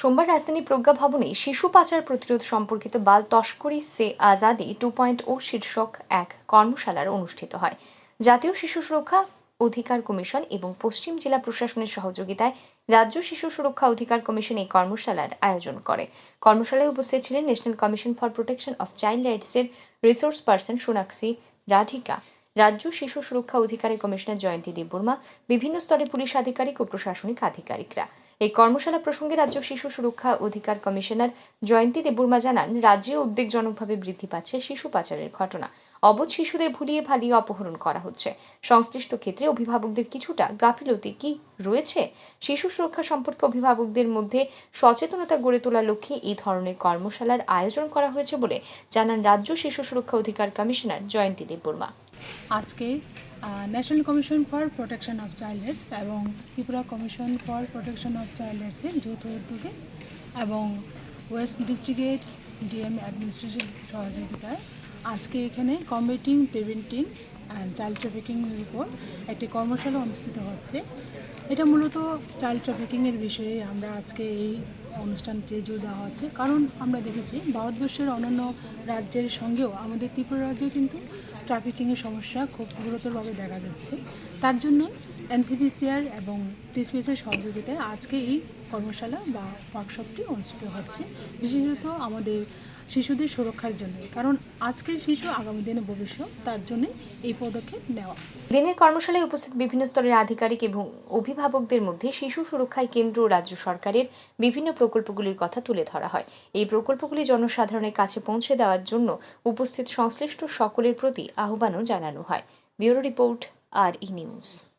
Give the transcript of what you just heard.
সোমবার রাজধানী প্রজ্ঞা ভবনে শিশু পাচার প্রতিরোধ সম্পর্কিত বাল তস্করি সে আজাদি টু পয়েন্ট ও শীর্ষক এক কর্মশালার অনুষ্ঠিত হয়। জাতীয় শিশু সুরক্ষা অধিকার কমিশন এবং পশ্চিম জেলা প্রশাসনের সহযোগিতায় রাজ্য শিশু সুরক্ষা অধিকার কমিশন এই কর্মশালার আয়োজন করে। কর্মশালায় উপস্থিত ছিলেন national commission for protection of child রাইটসের resource person Sonakshi Radhika, রাজ্য শিশু সুরক্ষা অধিকারের কমিশনার জয়ন্তী দেববর্মা, বিভিন্ন স্তরে পুলিশ আধিকারিক ও প্রশাসনিক আধিকারিকরা। এই কর্মশালা প্রসঙ্গে রাজ্য শিশু সুরক্ষা অধিকার কমিশনার জয়ন্তী দেববর্মা জানান, রাজ্যে উদ্বেগজনকভাবে বৃদ্ধি পাচ্ছে শিশু পাচারের ঘটনা। অবধ শিশুদের ভুলিয়ে ভালিয়ে অপহরণ করা হচ্ছে। সংশ্লিষ্ট ক্ষেত্রে অভিভাবকদের কিছুটা গাফিলতি কি রয়েছে? শিশু সুরক্ষা সম্পর্কে অভিভাবকদের মধ্যে সচেতনতা গড়ে তোলার লক্ষ্যে এই ধরনের কর্মশালার আয়োজন করা হয়েছে বলে জানান রাজ্য শিশু সুরক্ষা অধিকার কমিশনার জয়ন্তী দেববর্মা। আজকে national commission for protection of childs এবং Tripura commission for protection of চাইল্ডসের যৌথ উদ্যোগে এবং ওয়েস্ট ডিস্ট্রিক্টের ডিএম অ্যাডমিনিস্ট্রেশন সহযোগিতায় আজকে এখানে কম্বেটিং প্রিভেন্টিং অ্যান্ড চাইল্ড ট্রাফিকিংয়ের উপর একটি কর্মশালা অনুষ্ঠিত হচ্ছে। এটা মূলত চাইল্ড ট্রাফিকিংয়ের বিষয়ে আমরা আজকে এই অনুষ্ঠানটি জোর দেওয়া হচ্ছে কারণ আমরা দেখেছি ভারতবর্ষের অন্যান্য রাজ্যের সঙ্গেও আমাদের ত্রিপুরা রাজ্যে কিন্তু ট্রাফিকিংয়ের সমস্যা খুব গুরুতরভাবে দেখা যাচ্ছে। তার জন্য এনসিপিসিআর এবং টিসপিএসের সহযোগিতায় আজকে এই কর্মশালা বা ওয়ার্কশপটি অনুষ্ঠিত হচ্ছে। বিশেষত আমাদের শিশুদের সুরক্ষার জন্য, কারণ আজকের শিশু আগামী দিনে ভবিষ্যৎ, তার জন্য এই পদক্ষেপ নেওয়া। দিনের কর্মশালায় উপস্থিত বিভিন্ন স্তরের আধিকারিক এবং অভিভাবকদের মধ্যে শিশু সুরক্ষায় কেন্দ্র ও রাজ্য সরকারের বিভিন্ন প্রকল্পগুলির কথা তুলে ধরা হয়। এই প্রকল্পগুলি জনসাধারণের কাছে পৌঁছে দেওয়ার জন্য উপস্থিত সংশ্লিষ্ট সকলের প্রতি আহ্বানও জানানো হয়। ব্যুরো রিপোর্ট, আর ই নিউজ।